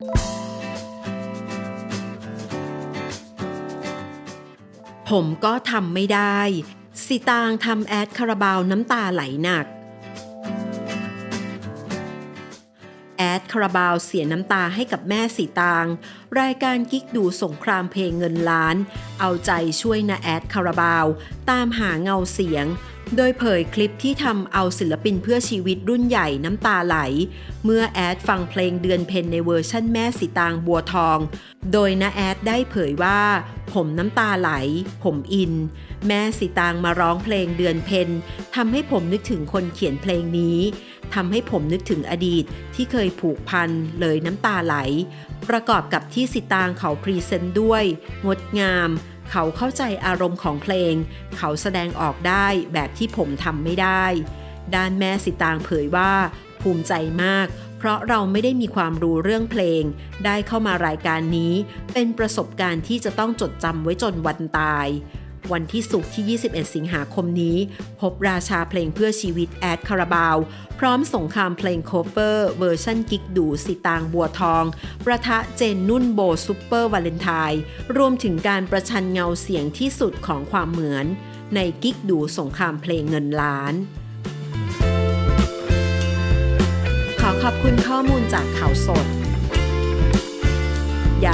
ผมก็ทำไม่ได้ สิตางทำแอดคาราบาวน้ำตาไหลหนัก แอดคาราบาวเสียน้ำตาให้กับแม่สีตาง รายการกิ๊กดูสงครามเพลงเงินล้าน เอาใจช่วยนาแอดคาราบาว ตามหาเงาเสียง โดยเผยคลิปที่ทำเอาศิลปินเพื่อชีวิตรุ่นใหญ่น้ำตาไหล เมื่อแอดฟังเพลงเดือนเพ็ญในเวอร์ชั่นแม่สีตางบัวทอง โดยนาแอดได้เผยว่า ผมน้ำตาไหล ผมอิน แม่สีตางมาร้องเพลงเดือนเพ็ญทำให้ผมนึกถึงคนเขียนเพลงนี้ทำให้ผมนึกถึงอดีตที่เคยผูกพันเลยน้ำตาไหล ประกอบกับที่สิตางเขาพรีเซนต์ด้วย งดงาม เขาเข้าใจอารมณ์ของเพลง เขาแสดงออกได้แบบที่ผมทำไม่ได้ ด้านแม่สิตางเผยว่า ภูมิใจมาก เพราะเราไม่ได้มีความรู้เรื่องเพลง ได้เข้ามารายการนี้ เป็นประสบการณ์ที่จะต้องจดจำไว้จนวันตาย วันที่ศุกร์ที่ 21 สิงหาคมนี้ พบราชาเพลงเพื่อชีวิตแอดคาราบาว พร้อมสงครามเพลงโคเวอร์เวอร์ชันกิกดูสิตางบัวทอง ประทะเจนนุ่นโบซูเปอร์วาเลนไทน์รวมถึงการประชันเงาเสียงที่สุดของความเหมือน ในกิกดูสงครามเพลงเงินล้าน ขอขอบคุณข้อมูลจากข่าวสด